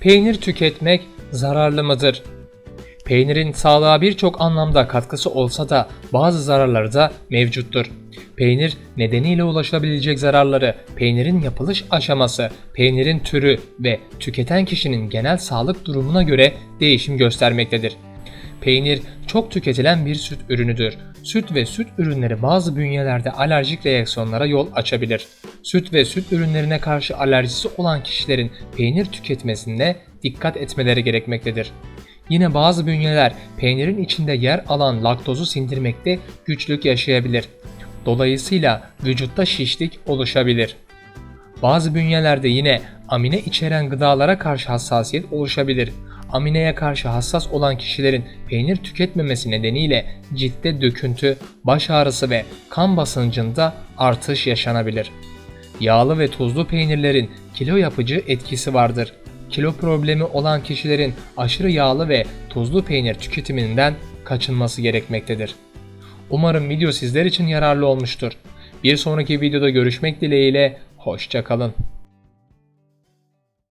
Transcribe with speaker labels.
Speaker 1: Peynir tüketmek zararlı mıdır? Peynirin sağlığa birçok anlamda katkısı olsa da bazı zararları da mevcuttur. Peynir nedeniyle ulaşabilecek zararları, peynirin yapılış aşaması, peynirin türü ve tüketen kişinin genel sağlık durumuna göre değişim göstermektedir. Peynir çok tüketilen bir süt ürünüdür. Süt ve süt ürünleri bazı bünyelerde alerjik reaksiyonlara yol açabilir. Süt ve süt ürünlerine karşı alerjisi olan kişilerin peynir tüketmesinde dikkat etmeleri gerekmektedir. Yine bazı bünyeler peynirin içinde yer alan laktozu sindirmekte güçlük yaşayabilir. Dolayısıyla vücutta şişlik oluşabilir. Bazı bünyelerde yine amine içeren gıdalara karşı hassasiyet oluşabilir. Amineye karşı hassas olan kişilerin peynir tüketmemesi nedeniyle ciltte döküntü, baş ağrısı ve kan basıncında artış yaşanabilir. Yağlı ve tuzlu peynirlerin kilo yapıcı etkisi vardır. Kilo problemi olan kişilerin aşırı yağlı ve tuzlu peynir tüketiminden kaçınması gerekmektedir. Umarım video sizler için yararlı olmuştur. Bir sonraki videoda görüşmek dileğiyle, hoşçakalın.